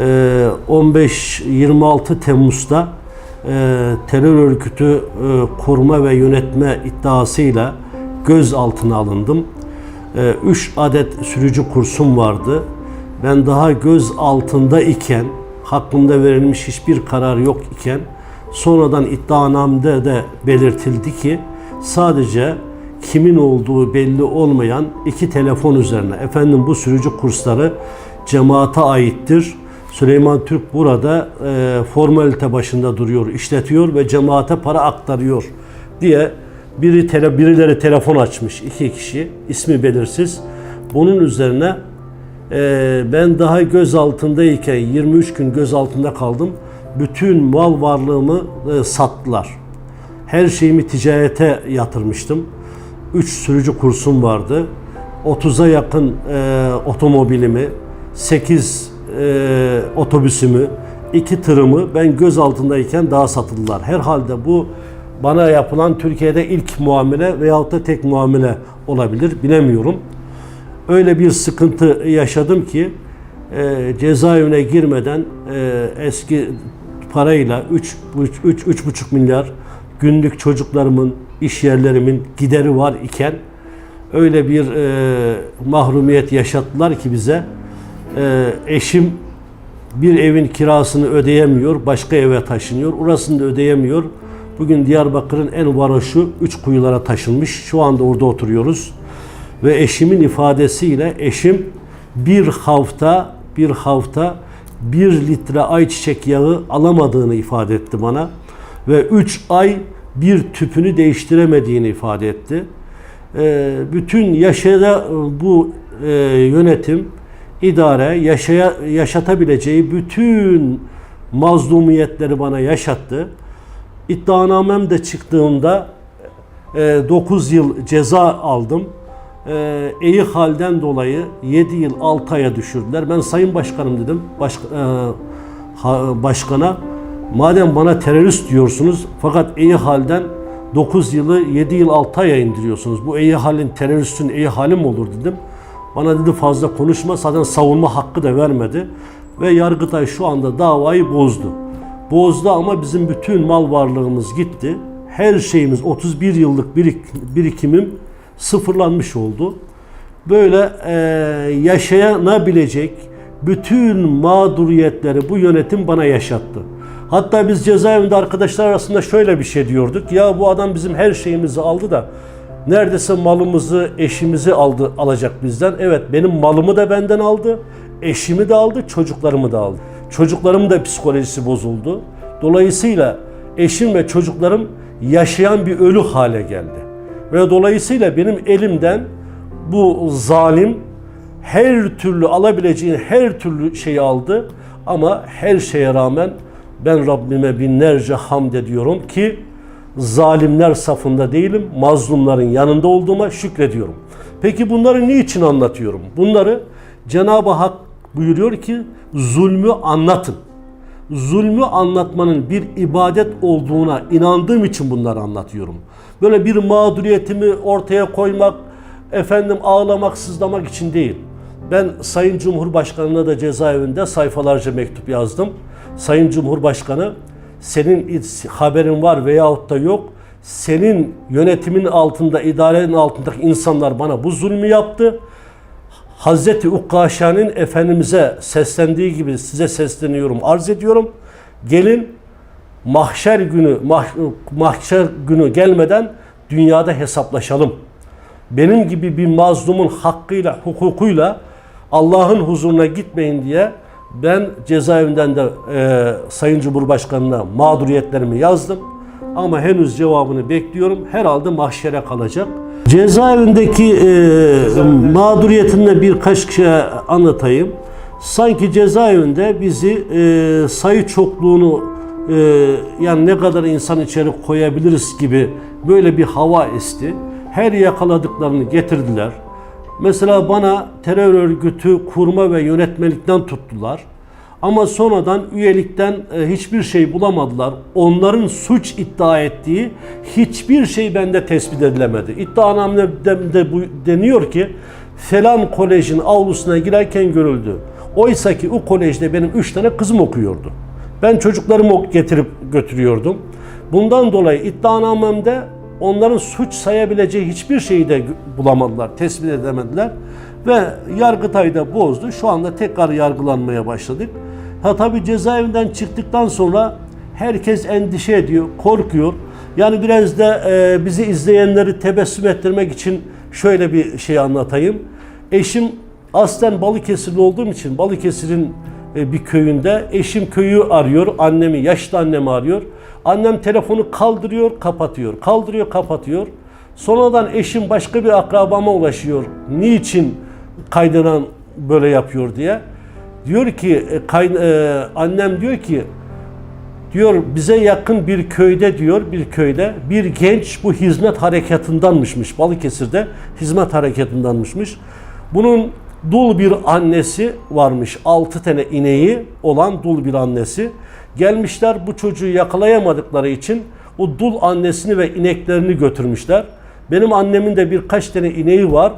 Ee, 15-26 Temmuz'da e, terör örgütü e, koruma ve yönetme iddiasıyla gözaltına alındım. 3 adet sürücü kursum vardı. Ben daha göz altında iken, hakkımda verilmiş hiçbir karar yok iken, sonradan iddianamda de belirtildi ki sadece kimin olduğu belli olmayan iki telefon üzerine efendim bu sürücü kursları cemaate aittir. Süleyman Türk burada e, formalite başında duruyor, işletiyor ve cemaate para aktarıyor diye biri tele, birileri telefon açmış iki kişi ismi belirsiz. Bunun üzerine e, ben daha göz altındayken 23 gün göz altında kaldım. Bütün mal varlığımı e, sattılar. Her şeyimi ticarete yatırmıştım. 3 sürücü kursum vardı. 30'a yakın e, otomobilimi, 8 e, otobüsümü, 2 tırımı ben göz altındayken daha satıldılar. Herhalde bu bana yapılan Türkiye'de ilk muamele veyahut da tek muamele olabilir bilemiyorum. Öyle bir sıkıntı yaşadım ki e, cezaevine girmeden e, eski parayla 3 3 3,5 milyar günlük çocuklarımın, iş yerlerimin gideri var iken öyle bir e, mahrumiyet yaşattılar ki bize. E, eşim bir evin kirasını ödeyemiyor, başka eve taşınıyor. Orasını da ödeyemiyor. Bugün Diyarbakır'ın en varoşu üç kuyulara taşınmış. Şu anda orada oturuyoruz. Ve eşimin ifadesiyle eşim bir hafta bir hafta bir litre ayçiçek yağı alamadığını ifade etti bana. Ve üç ay bir tüpünü değiştiremediğini ifade etti. Ee, bütün yaşada bu e, yönetim, idare yaşaya, yaşatabileceği bütün mazlumiyetleri bana yaşattı. İddianamem de çıktığında 9 yıl ceza aldım. E, halden dolayı 7 yıl 6 aya düşürdüler. Ben Sayın Başkanım dedim baş, e, başkana. Madem bana terörist diyorsunuz fakat iyi halden 9 yılı 7 yıl 6 aya indiriyorsunuz. Bu iyi halin teröristin iyi hali mi olur dedim. Bana dedi fazla konuşma zaten savunma hakkı da vermedi. Ve Yargıtay şu anda davayı bozdu. Bozdu ama bizim bütün mal varlığımız gitti. Her şeyimiz 31 yıllık birik, birikimim sıfırlanmış oldu. Böyle e, yaşayanabilecek bütün mağduriyetleri bu yönetim bana yaşattı. Hatta biz cezaevinde arkadaşlar arasında şöyle bir şey diyorduk. Ya bu adam bizim her şeyimizi aldı da neredeyse malımızı, eşimizi aldı alacak bizden. Evet benim malımı da benden aldı. Eşimi de aldı, çocuklarımı da aldı. Çocuklarımın da psikolojisi bozuldu. Dolayısıyla eşim ve çocuklarım yaşayan bir ölü hale geldi. Ve dolayısıyla benim elimden bu zalim her türlü alabileceğin her türlü şeyi aldı. Ama her şeye rağmen ben Rabbime binlerce hamd ediyorum ki zalimler safında değilim, mazlumların yanında olduğuma şükrediyorum. Peki bunları niçin anlatıyorum? Bunları Cenab-ı Hak buyuruyor ki zulmü anlatın. Zulmü anlatmanın bir ibadet olduğuna inandığım için bunları anlatıyorum. Böyle bir mağduriyetimi ortaya koymak, efendim ağlamak, sızlamak için değil. Ben Sayın Cumhurbaşkanı'na da cezaevinde sayfalarca mektup yazdım. Sayın Cumhurbaşkanı senin haberin var veyahut da yok. Senin yönetimin altında, idarenin altındaki insanlar bana bu zulmü yaptı. Hazreti Ukkaşa'nın Efendimiz'e seslendiği gibi size sesleniyorum, arz ediyorum. Gelin mahşer günü, mah, mahşer günü gelmeden dünyada hesaplaşalım. Benim gibi bir mazlumun hakkıyla, hukukuyla Allah'ın huzuruna gitmeyin diye ben cezaevinden de e, Sayın Cumhurbaşkanı'na mağduriyetlerimi yazdım. Ama henüz cevabını bekliyorum. Herhalde mahşere kalacak. Cezaevindeki e, mağduriyetinden birkaç şey anlatayım. Sanki cezaevinde bizi e, sayı çokluğunu e, yani ne kadar insan içeri koyabiliriz gibi böyle bir hava esti. Her yakaladıklarını getirdiler. Mesela bana terör örgütü kurma ve yönetmelikten tuttular. Ama sonradan üyelikten e, hiçbir şey bulamadılar. Onların suç iddia ettiği hiçbir şey bende tespit edilemedi. İddianamede de bu deniyor ki falan kolejin avlusuna girerken görüldü. Oysa ki o kolejde benim üç tane kızım okuyordu. Ben çocuklarımı getirip götürüyordum. Bundan dolayı iddianamemde onların suç sayabileceği hiçbir şeyi de bulamadılar, tespit edemediler. Ve Yargıtay da bozdu. Şu anda tekrar yargılanmaya başladık. Ha tabii cezaevinden çıktıktan sonra herkes endişe ediyor, korkuyor. Yani biraz da e, bizi izleyenleri tebessüm ettirmek için şöyle bir şey anlatayım. Eşim aslen Balıkesirli olduğum için Balıkesir'in e, bir köyünde eşim köyü arıyor, annemi, yaşlı annemi arıyor. Annem telefonu kaldırıyor, kapatıyor, kaldırıyor, kapatıyor. Sonradan eşim başka bir akrabama ulaşıyor. Niçin kaydıran böyle yapıyor diye. Diyor ki e, kay- e, annem diyor ki diyor bize yakın bir köyde diyor bir köyde bir genç bu hizmet harekatındanmışmış Balıkesir'de hizmet harekatındanmışmış. Bunun dul bir annesi varmış. 6 tane ineği olan dul bir annesi. Gelmişler bu çocuğu yakalayamadıkları için o dul annesini ve ineklerini götürmüşler. Benim annemin de birkaç tane ineği var.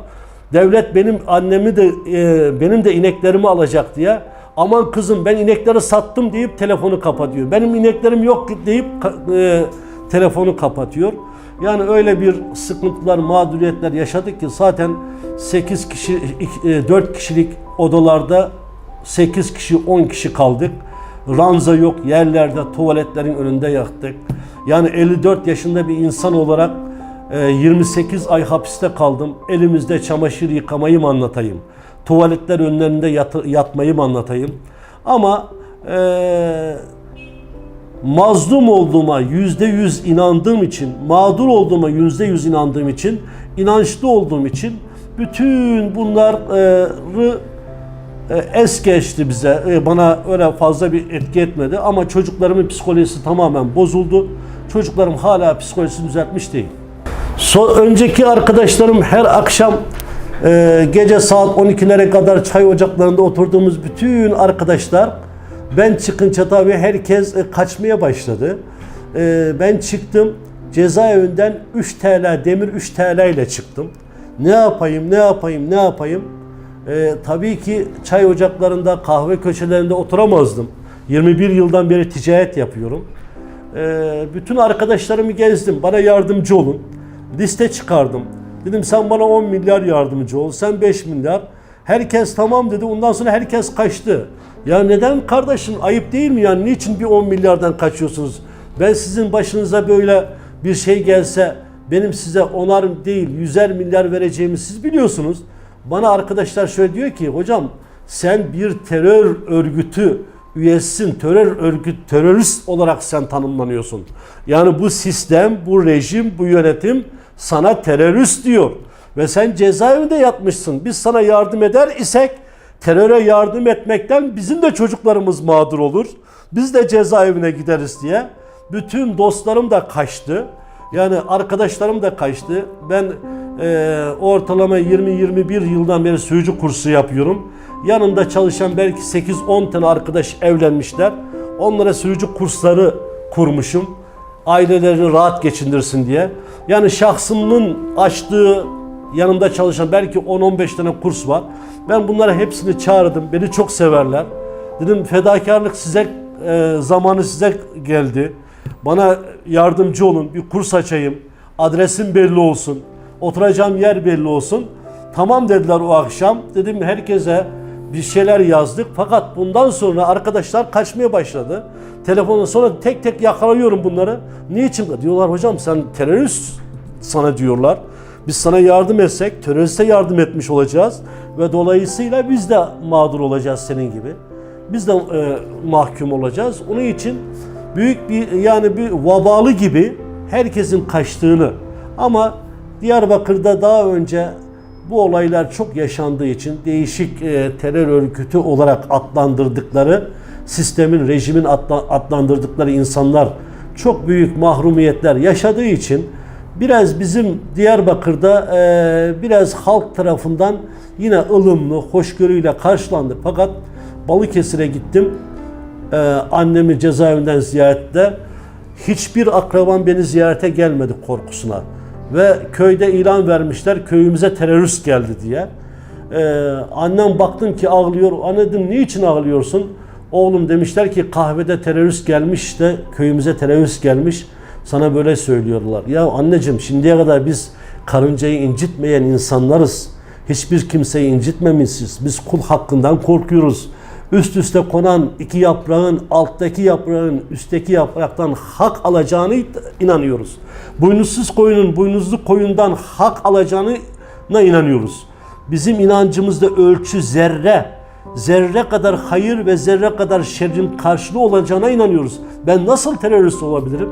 Devlet benim annemi de e, benim de ineklerimi alacak diye. Aman kızım ben inekleri sattım deyip telefonu kapatıyor. Benim ineklerim yok deyip e, telefonu kapatıyor. Yani öyle bir sıkıntılar, mağduriyetler yaşadık ki zaten 8 kişi, 4 kişilik odalarda 8 kişi, 10 kişi kaldık. Ranza yok, yerlerde, tuvaletlerin önünde yattık. Yani 54 yaşında bir insan olarak e, 28 ay hapiste kaldım. Elimizde çamaşır yıkamayı mı anlatayım? Tuvaletler önlerinde yat- yatmayı mı anlatayım? Ama e, mazlum olduğuma yüzde yüz inandığım için, mağdur olduğuma yüzde yüz inandığım için, inançlı olduğum için bütün bunları e, es geçti bize. E, Bana öyle fazla bir etki etmedi ama çocuklarımın psikolojisi tamamen bozuldu. Çocuklarım hala psikolojisini düzeltmiş değil. So, önceki arkadaşlarım her akşam e, gece saat 12'lere kadar çay ocaklarında oturduğumuz bütün arkadaşlar ben çıkınca tabii herkes e, kaçmaya başladı. E, ben çıktım cezaevinden 3 TL demir 3 TL ile çıktım. Ne yapayım ne yapayım ne yapayım? E, tabii ki çay ocaklarında kahve köşelerinde oturamazdım. 21 yıldan beri ticaret yapıyorum. Bütün arkadaşlarımı gezdim. Bana yardımcı olun. Liste çıkardım. Dedim sen bana 10 milyar yardımcı ol. Sen 5 milyar. Herkes tamam dedi. Ondan sonra herkes kaçtı. Ya neden kardeşim ayıp değil mi? Yani niçin bir 10 milyardan kaçıyorsunuz? Ben sizin başınıza böyle bir şey gelse benim size onar değil yüzer milyar vereceğimi siz biliyorsunuz. Bana arkadaşlar şöyle diyor ki hocam sen bir terör örgütü üyesisin, terör örgüt, terörist olarak sen tanımlanıyorsun. Yani bu sistem, bu rejim, bu yönetim sana terörist diyor. Ve sen cezaevinde yatmışsın. Biz sana yardım eder isek teröre yardım etmekten bizim de çocuklarımız mağdur olur. Biz de cezaevine gideriz diye. Bütün dostlarım da kaçtı. Yani arkadaşlarım da kaçtı. Ben e, ortalama 20-21 yıldan beri sürücü kursu yapıyorum. Yanımda çalışan belki 8-10 tane arkadaş evlenmişler. Onlara sürücü kursları kurmuşum. Ailelerini rahat geçindirsin diye. Yani şahsımın açtığı yanımda çalışan belki 10-15 tane kurs var. Ben bunlara hepsini çağırdım. Beni çok severler. Dedim fedakarlık size e, zamanı size geldi. Bana yardımcı olun. Bir kurs açayım. Adresim belli olsun. Oturacağım yer belli olsun. Tamam dediler o akşam. Dedim herkese bir şeyler yazdık. Fakat bundan sonra arkadaşlar kaçmaya başladı. Telefonla sonra tek tek yakalıyorum bunları. Niçin? Diyorlar hocam sen terörist sana diyorlar. Biz sana yardım etsek teröriste yardım etmiş olacağız. Ve dolayısıyla biz de mağdur olacağız senin gibi. Biz de e, mahkum olacağız. Onun için büyük bir yani bir vabalı gibi herkesin kaçtığını ama Diyarbakır'da daha önce bu olaylar çok yaşandığı için değişik e, terör örgütü olarak adlandırdıkları sistemin, rejimin adla- adlandırdıkları insanlar çok büyük mahrumiyetler yaşadığı için biraz bizim Diyarbakır'da e, biraz halk tarafından yine ılımlı, hoşgörüyle karşılandık. Fakat Balıkesir'e gittim. Ee, annemi cezaevinden ziyarette hiçbir akraban beni ziyarete gelmedi korkusuna. Ve köyde ilan vermişler köyümüze terörist geldi diye. Ee, annem baktım ki ağlıyor. Anne dedim niçin ağlıyorsun? Oğlum demişler ki kahvede terörist gelmiş de köyümüze terörist gelmiş. Sana böyle söylüyorlar. Ya anneciğim şimdiye kadar biz karıncayı incitmeyen insanlarız. Hiçbir kimseyi incitmemişiz. Biz kul hakkından korkuyoruz. Üst üste konan iki yaprağın alttaki yaprağın üstteki yapraktan hak alacağını inanıyoruz. Boynuzsuz koyunun boynuzlu koyundan hak alacağına inanıyoruz. Bizim inancımızda ölçü zerre. Zerre kadar hayır ve zerre kadar şerrin karşılığı olacağına inanıyoruz. Ben nasıl terörist olabilirim?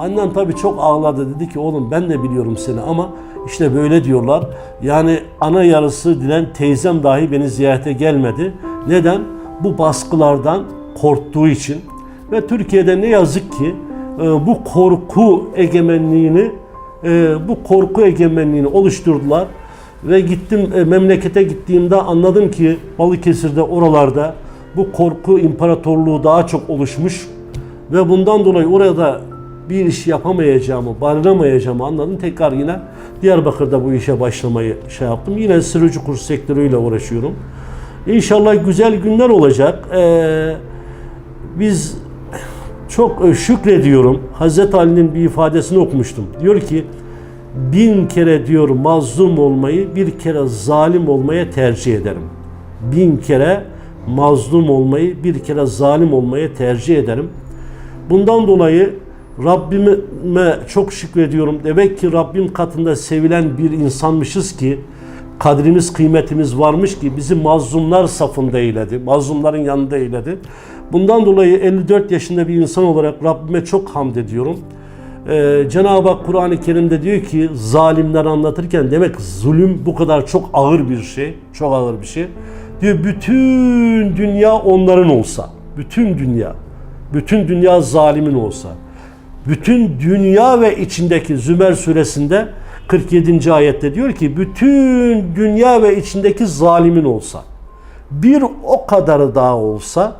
Annem tabii çok ağladı dedi ki oğlum ben de biliyorum seni ama işte böyle diyorlar. Yani ana yarısı dilen teyzem dahi beni ziyarete gelmedi. Neden? Bu baskılardan korktuğu için ve Türkiye'de ne yazık ki e, bu korku egemenliğini e, bu korku egemenliğini oluşturdular ve gittim e, memlekete gittiğimde anladım ki Balıkesir'de oralarda bu korku imparatorluğu daha çok oluşmuş ve bundan dolayı orada bir iş yapamayacağımı, barınamayacağımı anladım. Tekrar yine Diyarbakır'da bu işe başlamayı şey yaptım. Yine sürücü kurs sektörüyle uğraşıyorum. İnşallah güzel günler olacak. Ee, biz çok şükrediyorum. Hazreti Ali'nin bir ifadesini okumuştum. Diyor ki bin kere diyor mazlum olmayı bir kere zalim olmaya tercih ederim. Bin kere mazlum olmayı bir kere zalim olmaya tercih ederim. Bundan dolayı Rabbime çok şükrediyorum. Demek ki Rabbim katında sevilen bir insanmışız ki kadrimiz, kıymetimiz varmış ki bizi mazlumlar safında eyledi. Mazlumların yanında eyledi. Bundan dolayı 54 yaşında bir insan olarak Rabbime çok hamd ediyorum. Ee, Cenab-ı Hak Kur'an-ı Kerim'de diyor ki zalimler anlatırken demek zulüm bu kadar çok ağır bir şey. Çok ağır bir şey. Diyor bütün dünya onların olsa. Bütün dünya. Bütün dünya zalimin olsa. Bütün dünya ve içindeki Zümer suresinde 47. ayette diyor ki bütün dünya ve içindeki zalimin olsa bir o kadarı daha olsa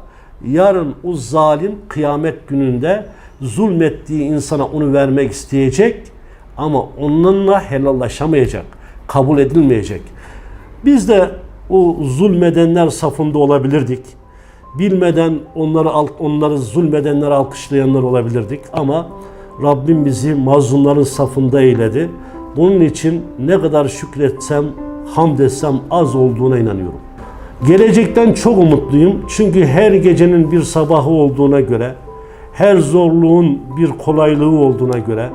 yarın o zalim kıyamet gününde zulmettiği insana onu vermek isteyecek ama onunla helallaşamayacak, kabul edilmeyecek. Biz de o zulmedenler safında olabilirdik. Bilmeden onları onları zulmedenleri alkışlayanlar olabilirdik ama Rabbim bizi mazlumların safında eyledi. Bunun için ne kadar şükretsem, hamd etsem az olduğuna inanıyorum. Gelecekten çok umutluyum. Çünkü her gecenin bir sabahı olduğuna göre, her zorluğun bir kolaylığı olduğuna göre,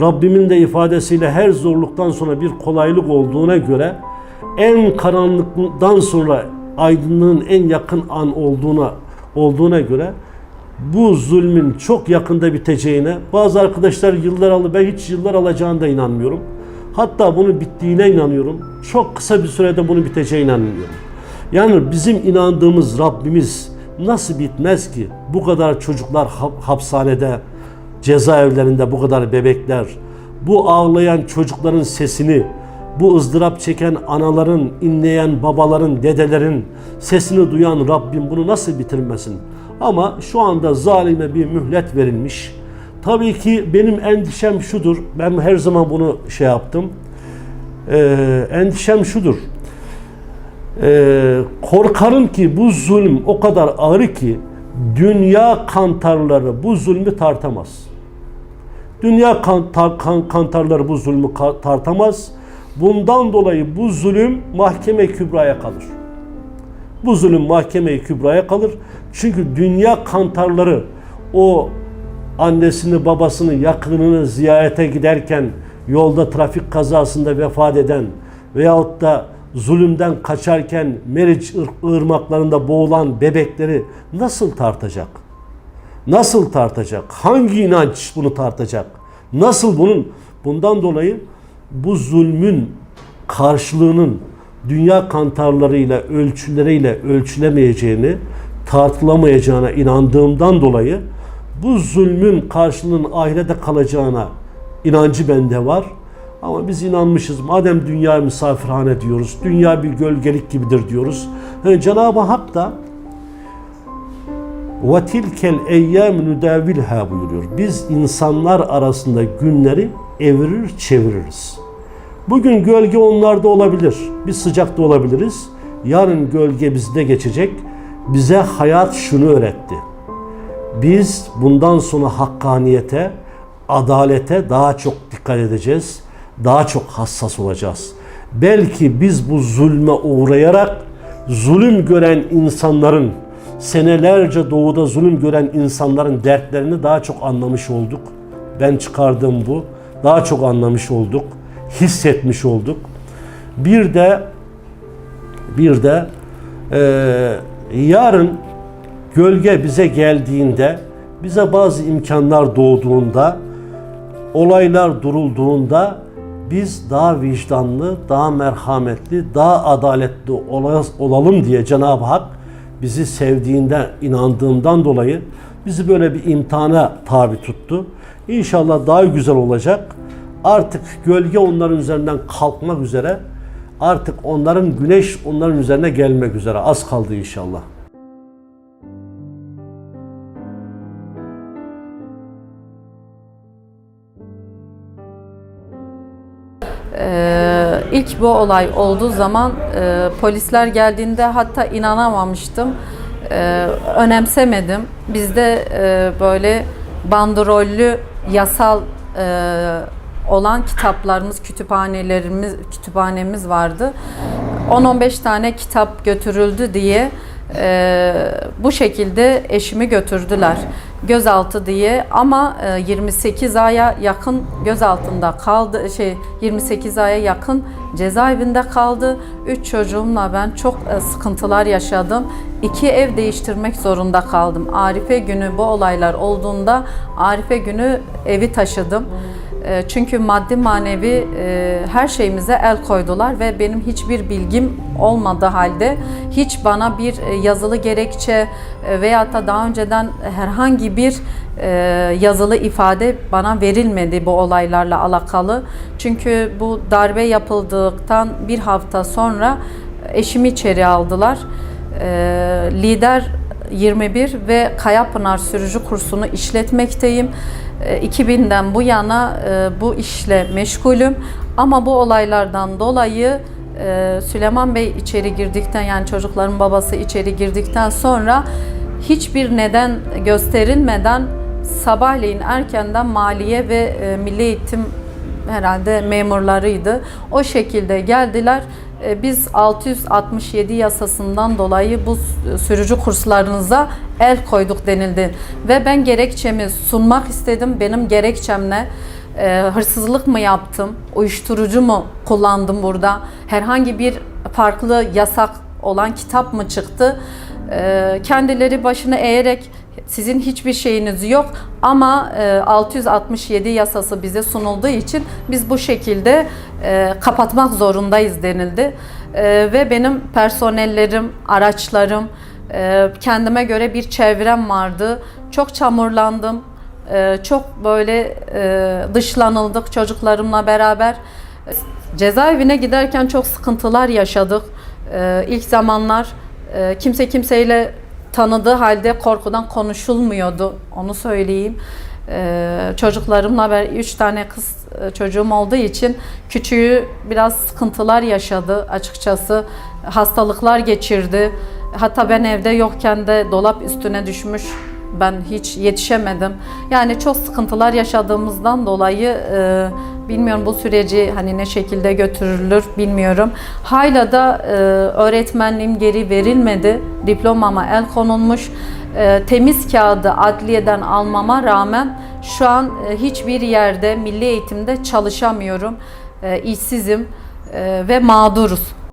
Rabbimin de ifadesiyle her zorluktan sonra bir kolaylık olduğuna göre, en karanlıktan sonra aydınlığın en yakın an olduğuna olduğuna göre bu zulmün çok yakında biteceğine, bazı arkadaşlar yıllar aldı, ben hiç yıllar alacağına da inanmıyorum. Hatta bunu bittiğine inanıyorum. Çok kısa bir sürede bunu biteceğine inanıyorum. Yani bizim inandığımız Rabbimiz nasıl bitmez ki? Bu kadar çocuklar hapishanede, cezaevlerinde bu kadar bebekler, bu ağlayan çocukların sesini, bu ızdırap çeken anaların, inleyen babaların, dedelerin sesini duyan Rabbim bunu nasıl bitirmesin? Ama şu anda zalime bir mühlet verilmiş. Tabii ki benim endişem şudur. Ben her zaman bunu şey yaptım. Ee, endişem şudur. Ee, korkarım ki bu zulüm o kadar ağır ki dünya kantarları bu zulmü tartamaz. Dünya kantar, kan, kantarları bu zulmü tartamaz. Bundan dolayı bu zulüm mahkeme kübraya kalır. Bu zulüm mahkeme kübraya kalır. Çünkü dünya kantarları o annesini, babasını, yakınını ziyarete giderken yolda trafik kazasında vefat eden veyahut da zulümden kaçarken Meriç ırmaklarında boğulan bebekleri nasıl tartacak? Nasıl tartacak? Hangi inanç bunu tartacak? Nasıl bunun? Bundan dolayı bu zulmün karşılığının dünya kantarlarıyla, ölçüleriyle ölçülemeyeceğini, tartılamayacağına inandığımdan dolayı bu zulmün karşılığının ahirete kalacağına inancı bende var. Ama biz inanmışız. Madem dünya misafirhane diyoruz, dünya bir gölgelik gibidir diyoruz. Yani Cenab-ı Hak da ve tilkel eyyam nüdavilha buyuruyor. Biz insanlar arasında günleri evirir çeviririz. Bugün gölge onlarda olabilir. Biz sıcakta olabiliriz. Yarın gölge bizde geçecek. Bize hayat şunu öğretti. Biz bundan sonra hakkaniyete, adalete daha çok dikkat edeceğiz. Daha çok hassas olacağız. Belki biz bu zulme uğrayarak zulüm gören insanların senelerce doğuda zulüm gören insanların dertlerini daha çok anlamış olduk. Ben çıkardığım bu. Daha çok anlamış olduk. Hissetmiş olduk. Bir de bir de eee, yarın gölge bize geldiğinde, bize bazı imkanlar doğduğunda, olaylar durulduğunda biz daha vicdanlı, daha merhametli, daha adaletli ola- olalım diye Cenab-ı Hak bizi sevdiğinden, inandığından dolayı bizi böyle bir imtihana tabi tuttu. İnşallah daha güzel olacak. Artık gölge onların üzerinden kalkmak üzere. Artık onların güneş onların üzerine gelmek üzere. Az kaldı inşallah. İlk bu olay olduğu zaman e, polisler geldiğinde hatta inanamamıştım. Ee, önemsemedim. Bizde e, böyle bandrollü yasal e, olan kitaplarımız, kütüphanelerimiz, kütüphanemiz vardı. 10-15 tane kitap götürüldü diye e, bu şekilde eşimi götürdüler gözaltı diye ama e, 28 aya yakın gözaltında kaldı şey 28 aya yakın cezaevinde kaldı. 3 çocuğumla ben çok e, sıkıntılar yaşadım. İki ev değiştirmek zorunda kaldım. Arife günü bu olaylar olduğunda Arife günü evi taşıdım. E, Çünkü maddi manevi e, her şeyimize el koydular ve benim hiçbir bilgim olmadığı halde hiç bana bir e, yazılı gerekçe veyahut da daha önceden herhangi bir yazılı ifade bana verilmedi bu olaylarla alakalı. Çünkü bu darbe yapıldıktan bir hafta sonra eşimi içeri aldılar. Lider 21 ve Kayapınar sürücü kursunu işletmekteyim. E, 2000'den bu yana e, bu işle meşgulüm. Ama bu olaylardan dolayı e, Süleyman Bey içeri girdikten yani çocukların babası içeri girdikten sonra hiçbir neden gösterilmeden sabahleyin erkenden maliye ve e, milli eğitim herhalde memurlarıydı. O şekilde geldiler. E, Biz 667 yasasından dolayı bu sürücü kurslarınıza el koyduk denildi. Ve ben gerekçemi sunmak istedim. Benim gerekçem ne? E, hırsızlık mı yaptım? Uyuşturucu mu kullandım burada? Herhangi bir farklı yasak olan kitap mı çıktı? E, kendileri başını eğerek sizin hiçbir şeyiniz yok ama e, 667 yasası bize sunulduğu için biz bu şekilde e, kapatmak zorundayız denildi. E, ve benim personellerim, araçlarım, e, kendime göre bir çevrem vardı. Çok çamurlandım. E, çok böyle e, dışlanıldık çocuklarımla beraber. Cezaevine giderken çok sıkıntılar yaşadık. E, ilk zamanlar e, kimse kimseyle tanıdığı halde korkudan konuşulmuyordu. Onu söyleyeyim. Ee, çocuklarımla ben üç tane kız e, çocuğum olduğu için küçüğü biraz sıkıntılar yaşadı açıkçası. Hastalıklar geçirdi. Hatta ben evde yokken de dolap üstüne düşmüş. Ben hiç yetişemedim. Yani çok sıkıntılar yaşadığımızdan dolayı e, bilmiyorum bu süreci hani ne şekilde götürülür bilmiyorum. Hala da e, öğretmenliğim geri verilmedi. Diplomama el konulmuş. E, temiz kağıdı adliyeden almama rağmen şu an e, hiçbir yerde milli eğitimde çalışamıyorum. E, işsizim e, ve mağduruz.